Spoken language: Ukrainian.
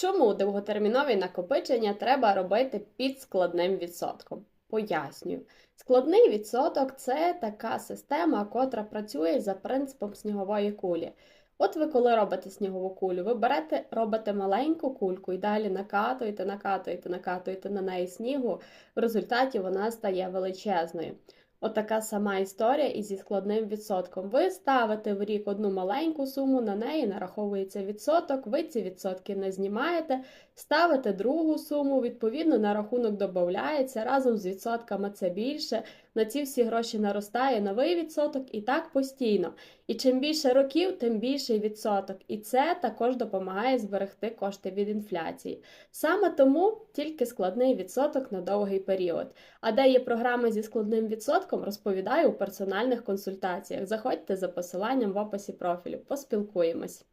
Чому довготермінові накопичення треба робити під складним відсотком? Пояснюю. Складний відсоток це така система, котра працює за принципом снігової кулі. От ви коли робите снігову кулю, ви берете, робите маленьку кульку і далі накатуєте, накатуєте, накатуєте на неї снігу. В результаті вона стає величезною. Отака сама історія і зі складним відсотком. Ви ставите в рік одну маленьку суму, на неї нараховується відсоток, ви ці відсотки не знімаєте, ставите другу суму, відповідно, на рахунок додається, разом з відсотками це більше. На ці всі гроші наростає новий відсоток і так постійно. І чим більше років, тим більший відсоток. І це також допомагає зберегти кошти від інфляції. Саме тому тільки складний відсоток на довгий період. А де є програми зі складним відсотком, розповідаю у персональних консультаціях. Заходьте за посиланням в описі профілю, поспілкуємось.